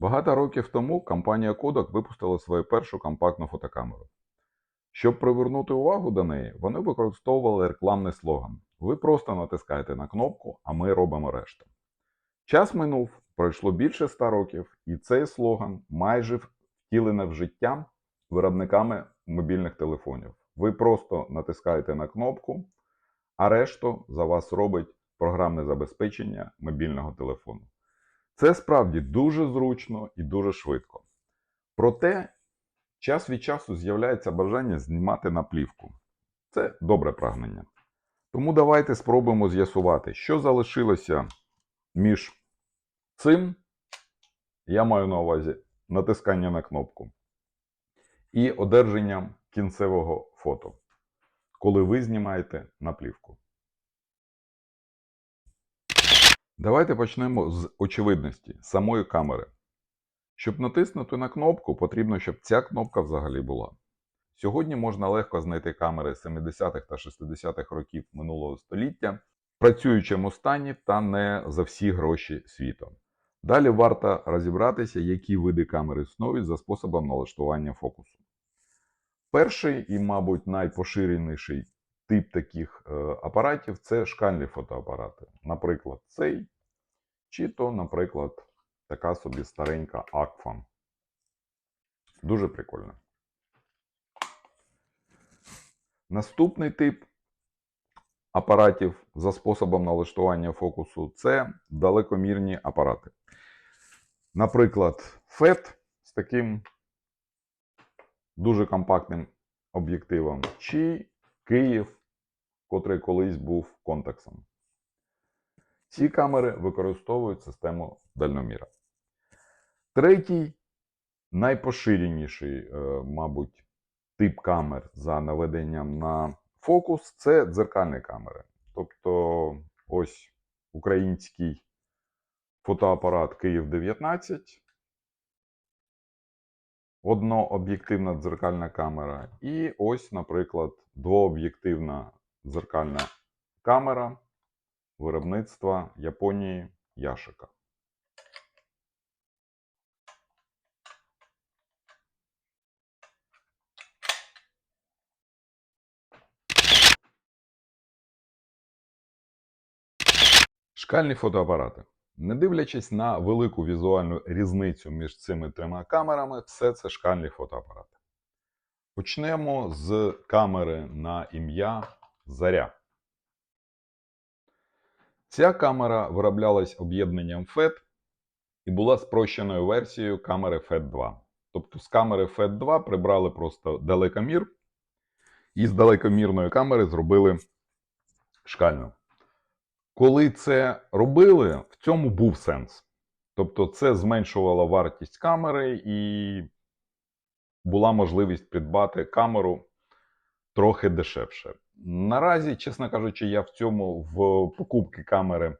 Багато років тому компанія Kodak випустила свою першу компактну фотокамеру. Щоб привернути увагу до неї, вони використовували рекламний слоган: Ви просто натискаєте на кнопку, а ми робимо решту. Час минув, пройшло більше ста років, і цей слоган майже втілений в життя виробниками мобільних телефонів. Ви просто натискаєте на кнопку, а решту за вас робить програмне забезпечення мобільного телефону. Це справді дуже зручно і дуже швидко. Проте час від часу з'являється бажання знімати на плівку. Це добре прагнення. Тому давайте спробуємо з'ясувати, що залишилося між цим, я маю на увазі натискання на кнопку, і одержанням кінцевого фото, коли ви знімаєте на плівку. Давайте почнемо з очевидності самої камери. Щоб натиснути на кнопку, потрібно, щоб ця кнопка взагалі була. Сьогодні можна легко знайти камери 70-х та 60-х років минулого століття в працюючому стані та не за всі гроші світу. Далі варто розібратися, які види камер існують за способом налаштування фокусу. Перший і, мабуть, найпоширеніший тип таких е, апаратів це шкальні фотоапарати. Наприклад, цей, чи то, наприклад, така собі старенька Акфан. Дуже прикольно. Наступний тип апаратів за способом налаштування фокусу це далекомірні апарати. Наприклад, FET з таким дуже компактним об'єктивом, чи Київ, котрий колись був контексом. Ці камери використовують систему дальноміра. Третій, найпоширеніший, е, мабуть, тип камер за наведенням на фокус це дзеркальні камери. Тобто, ось український фотоапарат Київ 19, однооб'єктивна дзеркальна камера, і ось, наприклад, двооб'єктивна дзеркальна камера виробництва Японії Яшика. Шкальні фотоапарати. Не дивлячись на велику візуальну різницю між цими трьома камерами, все це шкальні фотоапарати. Почнемо з камери на ім'я Заря. Ця камера вироблялась об'єднанням FET і була спрощеною версією камери FET 2. Тобто з камери FET 2 прибрали просто далекомір, і з далекомірної камери зробили шкальну. Коли це робили, в цьому був сенс. Тобто, це зменшувало вартість камери і була можливість придбати камеру трохи дешевше. Наразі, чесно кажучи, я в цьому в покупки камери,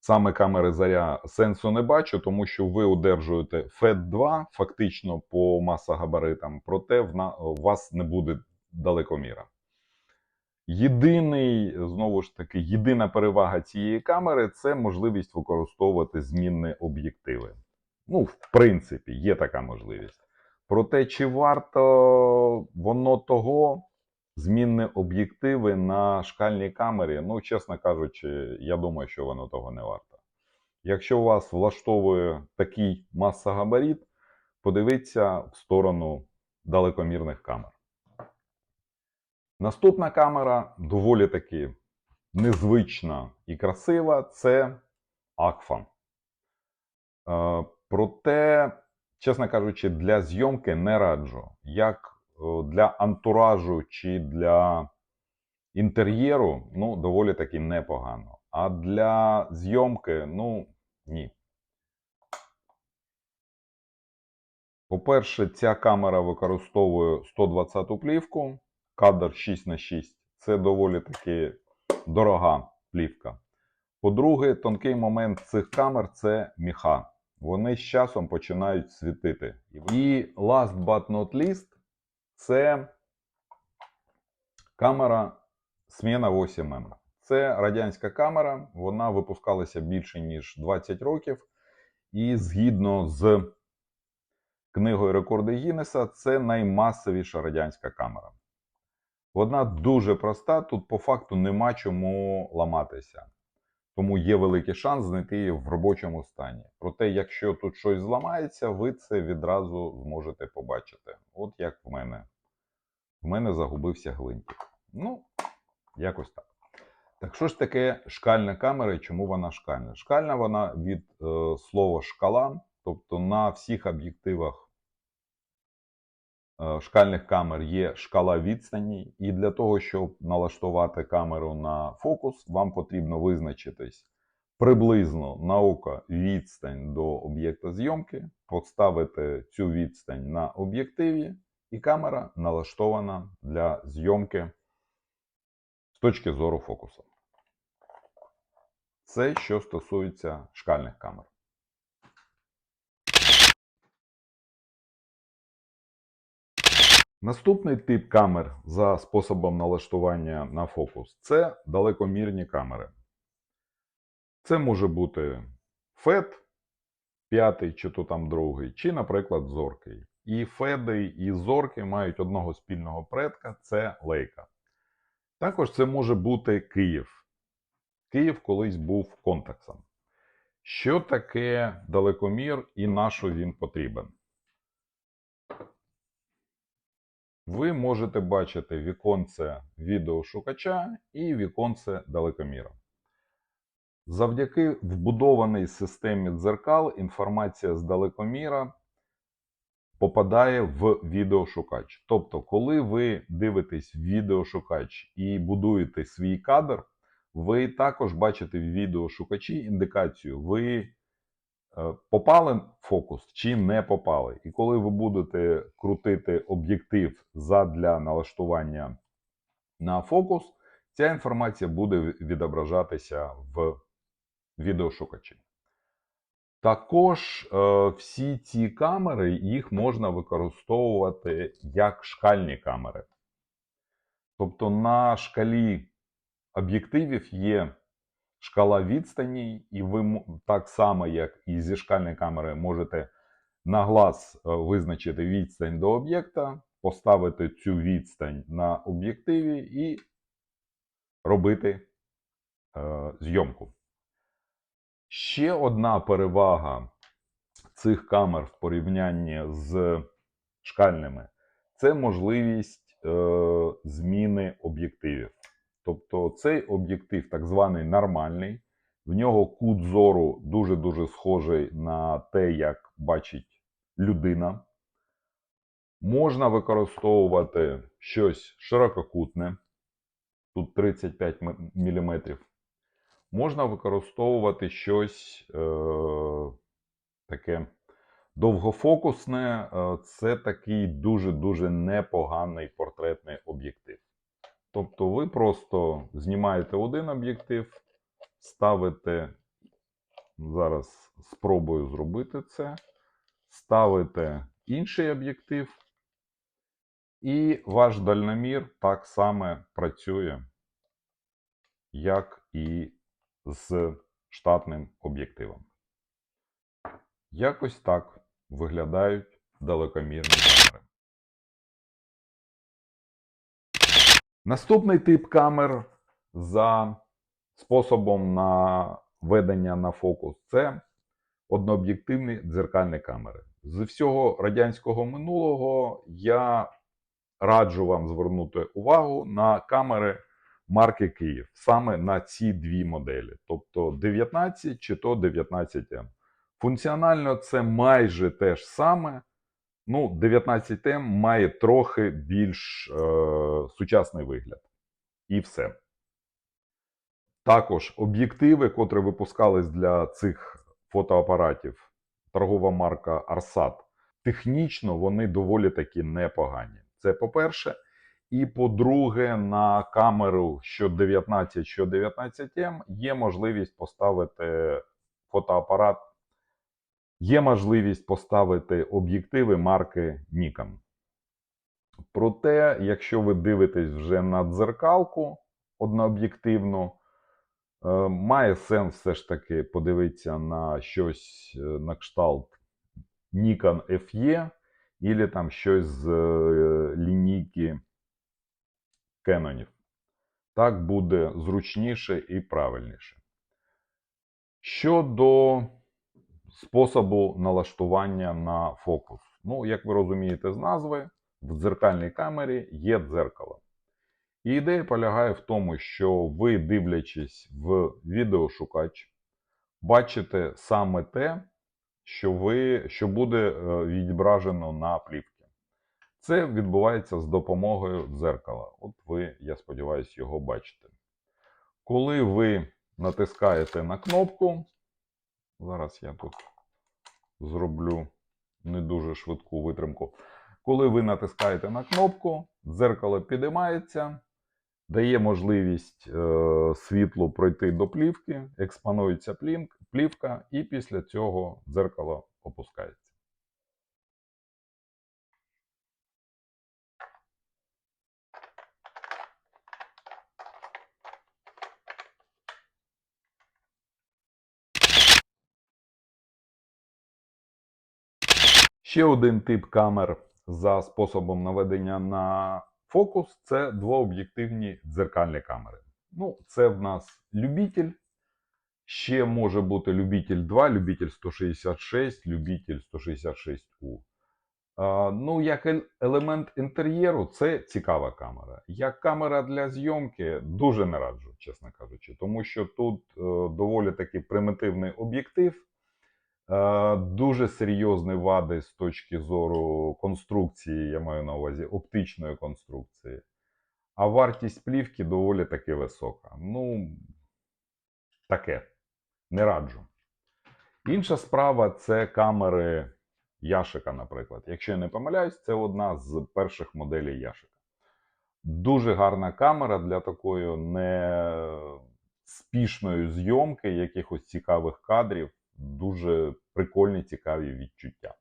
саме камери Заря, сенсу не бачу, тому що ви одержуєте FET 2 фактично по масогабаритам, проте у вас не буде далекоміра. Єдиний, знову ж таки, єдина перевага цієї камери це можливість використовувати змінні об'єктиви. Ну, в принципі, є така можливість. Проте, чи варто воно того, змінні об'єктиви на шкальній камері, ну, чесно кажучи, я думаю, що воно того не варто. Якщо вас влаштовує такий масогабарит, подивіться в сторону далекомірних камер. Наступна камера доволі таки незвична і красива це Акфан. Е, проте, чесно кажучи, для зйомки не раджу. Як для антуражу чи для інтер'єру, ну, доволі таки непогано. А для зйомки, ну, ні. По-перше, ця камера використовує 120 плівку, кадр 6 на 6 Це доволі таки дорога плівка. По-друге, тонкий момент цих камер це міха. Вони з часом починають світити. І last but not least, це камера Смена 8М. Це радянська камера, вона випускалася більше ніж 20 років. і згідно з книгою рекорди Гіннеса, це наймасовіша радянська камера. Вона дуже проста, тут по факту нема чому ламатися. Тому є великий шанс знайти її в робочому стані. Проте, якщо тут щось зламається, ви це відразу зможете побачити. От як в мене. В мене загубився гвинтик. Ну, якось так. Так що ж таке шкальна камера і чому вона шкальна? Шкальна вона від е, слова шкала, тобто на всіх об'єктивах шкальних камер є шкала відстані, і для того, щоб налаштувати камеру на фокус, вам потрібно визначитись приблизно на око відстань до об'єкта зйомки, поставити цю відстань на об'єктиві, і камера налаштована для зйомки з точки зору фокусу. Це що стосується шкальних камер. Наступний тип камер за способом налаштування на фокус це далекомірні камери. Це може бути FET, п'ятий чи то там другий, чи, наприклад, зоркий. І феди, і зорки мають одного спільного предка це лейка. Також це може бути Київ. Київ колись був контексом. Що таке далекомір і на що він потрібен? Ви можете бачити віконце відеошукача і віконце далекоміра. Завдяки вбудованій системі дзеркал інформація з далекоміра попадає в відеошукач. Тобто, коли ви дивитесь відеошукач і будуєте свій кадр, ви також бачите в відеошукачі індикацію, ви попали в фокус чи не попали. І коли ви будете крутити об'єктив задля налаштування на фокус, ця інформація буде відображатися в відеошукачі. Також е, всі ці камери їх можна використовувати як шкальні камери. Тобто на шкалі об'єктивів є шкала відстані, і ви так само, як і зі шкальної камери, можете на глаз е, визначити відстань до об'єкта, поставити цю відстань на об'єктиві і робити е, зйомку. Ще одна перевага цих камер в порівнянні з шкальними це можливість е, зміни об'єктивів. Тобто цей об'єктив, так званий нормальний, в нього кут зору дуже-дуже схожий на те, як бачить людина. Можна використовувати щось ширококутне, тут 35 мм. Можна використовувати щось е, таке довгофокусне. Е, це такий дуже-дуже непоганий портретний об'єктив. Тобто ви просто знімаєте один об'єктив, ставите, зараз спробую зробити це, ставите інший об'єктив, і ваш дальномір так само працює, як і з штатним об'єктивом. Якось так виглядають далекомірні камери. Наступний тип камер за способом наведення на фокус це однооб'єктивні дзеркальні камери. З всього радянського минулого я раджу вам звернути увагу на камери марки Київ саме на ці дві моделі, тобто 19 чи то 19М. Функціонально це майже те ж саме. Ну, 19М має трохи більш е, сучасний вигляд. І все. Також об'єктиви, котрі випускались для цих фотоапаратів, торгова марка Arsat, технічно вони доволі таки непогані. Це по-перше. І по-друге, на камеру що 19, що 19М є можливість поставити фотоапарат, є можливість поставити об'єктиви марки Nikon. Проте, якщо ви дивитесь вже на дзеркалку однооб'єктивну, Е, Має сенс все ж таки подивитися на щось е, на кшталт Nikon FE, або там щось з е, лінійки Кенонів. Так буде зручніше і правильніше. Щодо способу налаштування на фокус. Ну, як ви розумієте з назви, в дзеркальній камері є дзеркало. І ідея полягає в тому, що ви, дивлячись в відеошукач, бачите саме те, що, ви, що буде е, відображено на плівці. Це відбувається з допомогою дзеркала. От ви, я сподіваюся, його бачите. Коли ви натискаєте на кнопку, зараз я тут зроблю не дуже швидку витримку. Коли ви натискаєте на кнопку, дзеркало підіймається, дає можливість е, світлу пройти до плівки, експонується плівка, і після цього дзеркало опускається. Ще один тип камер за способом наведення на фокус це двооб'єктивні дзеркальні камери. Ну, це в нас любитель. Ще може бути любитель 2, любитель 166, любитель 166U. А, ну, як елемент інтер'єру, це цікава камера. Як камера для зйомки дуже не раджу, чесно кажучи, тому що тут е, доволі таки примітивний об'єктив. Е, Дуже серйозні вади з точки зору конструкції, я маю на увазі оптичної конструкції. А вартість плівки доволі таки висока. Ну, таке. Не раджу. Інша справа це камери Яшика, наприклад. Якщо я не помиляюсь, це одна з перших моделей Яшика. Дуже гарна камера для такої не спішної зйомки, якихось цікавих кадрів. Дуже прикольні, цікаві відчуття.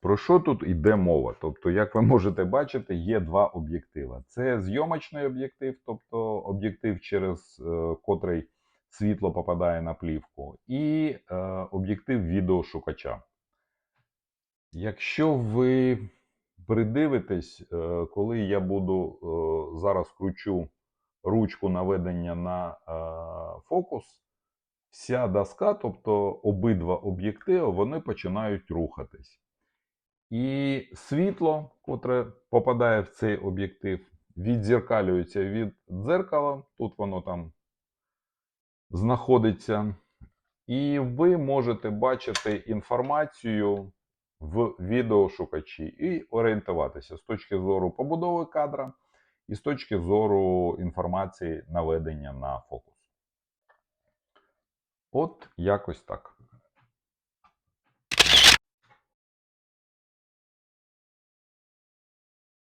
Про що тут йде мова? Тобто, як ви можете бачити, є два об'єктива. Це зйомочний об'єктив, тобто об'єктив, через е, котрий світло попадає на плівку, і е, об'єктив відеошукача. Якщо ви придивитесь, е, коли я буду е, зараз кручу ручку наведення на е, фокус, вся доска, тобто обидва об'єктиви, вони починають рухатись. І світло, котре попадає в цей об'єктив, відзеркалюється від дзеркала, тут воно там знаходиться. І ви можете бачити інформацію в відеошукачі і орієнтуватися з точки зору побудови кадра і з точки зору інформації наведення на фокус. От якось так.